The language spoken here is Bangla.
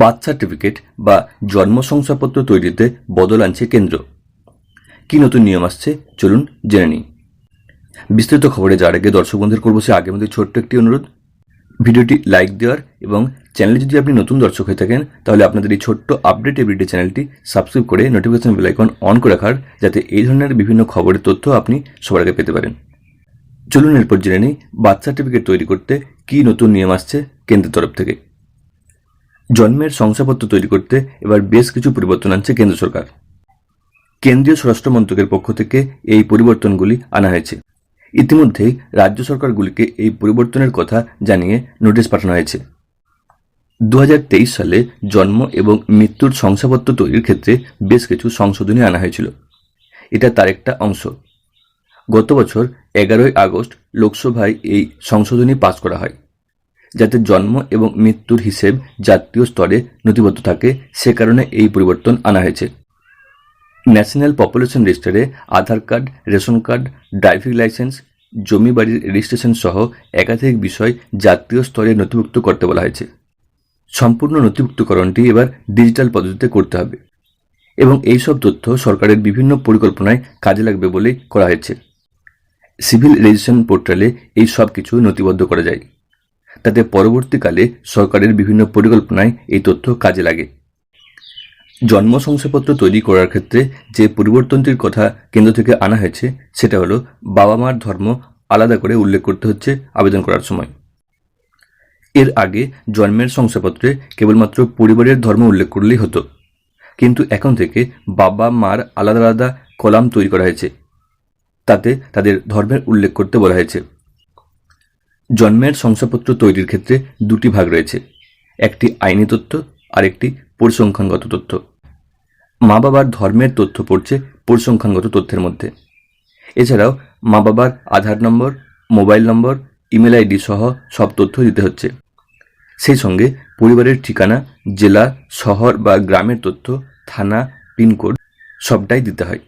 বার্থ সার্টিফিকেট বা জন্ম শংসাপত্র তৈরিতে বদল আনছে কেন্দ্র। কি নতুন নিয়ম আসছে? চলুন জেনে নিই। বিস্তারিত খবরে যার আগে দর্শক বন্ধুদের করব সে আগের মধ্যে ছোট্ট একটি অনুরোধ। ভিডিওটি লাইক দেওয়ার এবং চ্যানেলে যদি আপনি নতুন দর্শক হয়ে থাকেন, তাহলে আপনাদের এই ছোট্ট আপডেট এভরিডে চ্যানেলটি সাবস্ক্রাইব করে নোটিফিকেশন বেল আইকন অন করে রাখার, যাতে এই ধরনের বিভিন্ন খবরের তথ্য আপনি সবার আগে পেতে পারেন। চলুন এরপর জেনে নিই বার্থ সার্টিফিকেট তৈরি করতে কী নতুন নিয়ম আসছে কেন্দ্রের তরফ থেকে। জন্মের শংসাপত্র তৈরি করতে এবার বেশ কিছু পরিবর্তন আনছে কেন্দ্র সরকার। কেন্দ্রীয় স্বরাষ্ট্র মন্ত্রকের পক্ষ থেকে এই পরিবর্তনগুলি আনা হয়েছে। ইতিমধ্যেই রাজ্য সরকারগুলিকে এই পরিবর্তনের কথা জানিয়ে নোটিশ পাঠানো হয়েছে। দু হাজার তেইশ সালে জন্ম এবং মৃত্যুর শংসাপত্র তৈরির ক্ষেত্রে বেশ কিছু সংশোধনী আনা হয়েছিল। এটা তার একটা অংশ। গত বছর এগারোই আগস্ট লোকসভায় এই সংশোধনী পাশ করা হয়। যাতে জন্ম এবং মৃত্যুর হিসেব জাতীয় স্তরে নথিবদ্ধ থাকে, সে কারণে এই পরিবর্তন আনা হয়েছে। ন্যাশনাল পপুলেশন রেজিস্টারে Aadhaar card, ration card, driving licence, জমি বাড়ির রেজিস্ট্রেশন সহ একাধিক বিষয় জাতীয় স্তরে নথিভুক্ত করতে বলা হয়েছে। সম্পূর্ণ নথিভুক্তকরণটি এবার ডিজিটাল পদ্ধতিতে করতে হবে এবং এই সব তথ্য সরকারের বিভিন্ন পরিকল্পনায় কাজে লাগবে বলেই করা হয়েছে। সিভিল রেজিস্ট্রেশন পোর্টালে এই সব কিছু নথিবদ্ধ করা যায়। তাতে পরবর্তীকালে সরকারের বিভিন্ন পরিকল্পনায় এই তথ্য কাজে লাগে। জন্ম শংসাপত্র তৈরি করার ক্ষেত্রে যে পরিবর্তনটির কথা কেন্দ্র থেকে আনা হয়েছে, সেটা হলো বাবা মার ধর্ম আলাদা করে উল্লেখ করতে হচ্ছে আবেদন করার সময়। এর আগে জন্মের শংসাপত্রে কেবলমাত্র পরিবারের ধর্ম উল্লেখ করলেই হতো। কিন্তু এখন থেকে বাবা মার আলাদা আলাদা কলাম তৈরি করা হয়েছে। তাতে তাদের ধর্মের উল্লেখ করতে বলা হয়েছে। জন্মের শংসাপত্র তৈরির ক্ষেত্রে দুটি ভাগ রয়েছে, একটি আইনি তথ্য আর একটি পরিসংখ্যানগত তথ্য। মা বাবার ধর্মের তথ্য পড়ছে পরিসংখ্যানগত তথ্যের মধ্যে। এছাড়াও মা বাবার Aadhaar number, mobile number, email ID সহ সব তথ্য দিতে হচ্ছে। সেই সঙ্গে পরিবারের ঠিকানা, জেলা, শহর বা গ্রামের তথ্য, থানা, পিনকোড সবটাই দিতে হয়।